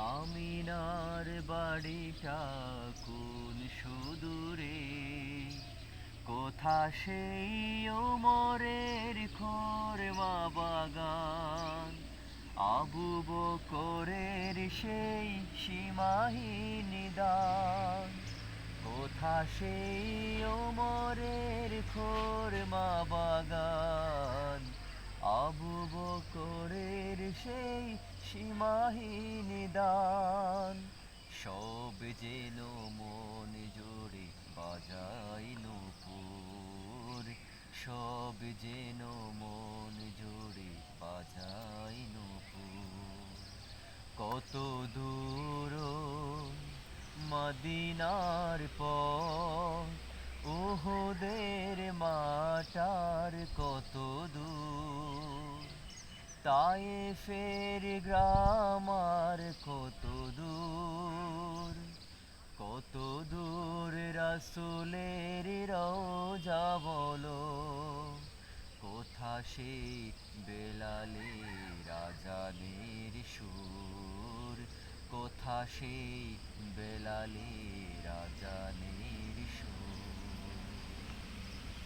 আমিনার বাড়িটা কোন সুদূরে। কোথা সেই ওমরের খোরমা বাগান? আবু বকরের সেই সীমাহীন দান কোথা সেই ওমরের খোরমা বাগান? আবু বকরের সেই সীমাহীন দান সব যেন মন জোরে বাজাই নূপুর সব যেন মন জোরে বাজাই নূপুর কত দূর মদিনার পর ওহদের মাটার কত দূর। তাই ফের গ্রামার কত দূর কত দূর রাসুলের রোজা বলো। কোথা সে বেলালে রাজানের সুর, কোথা সে বেলালে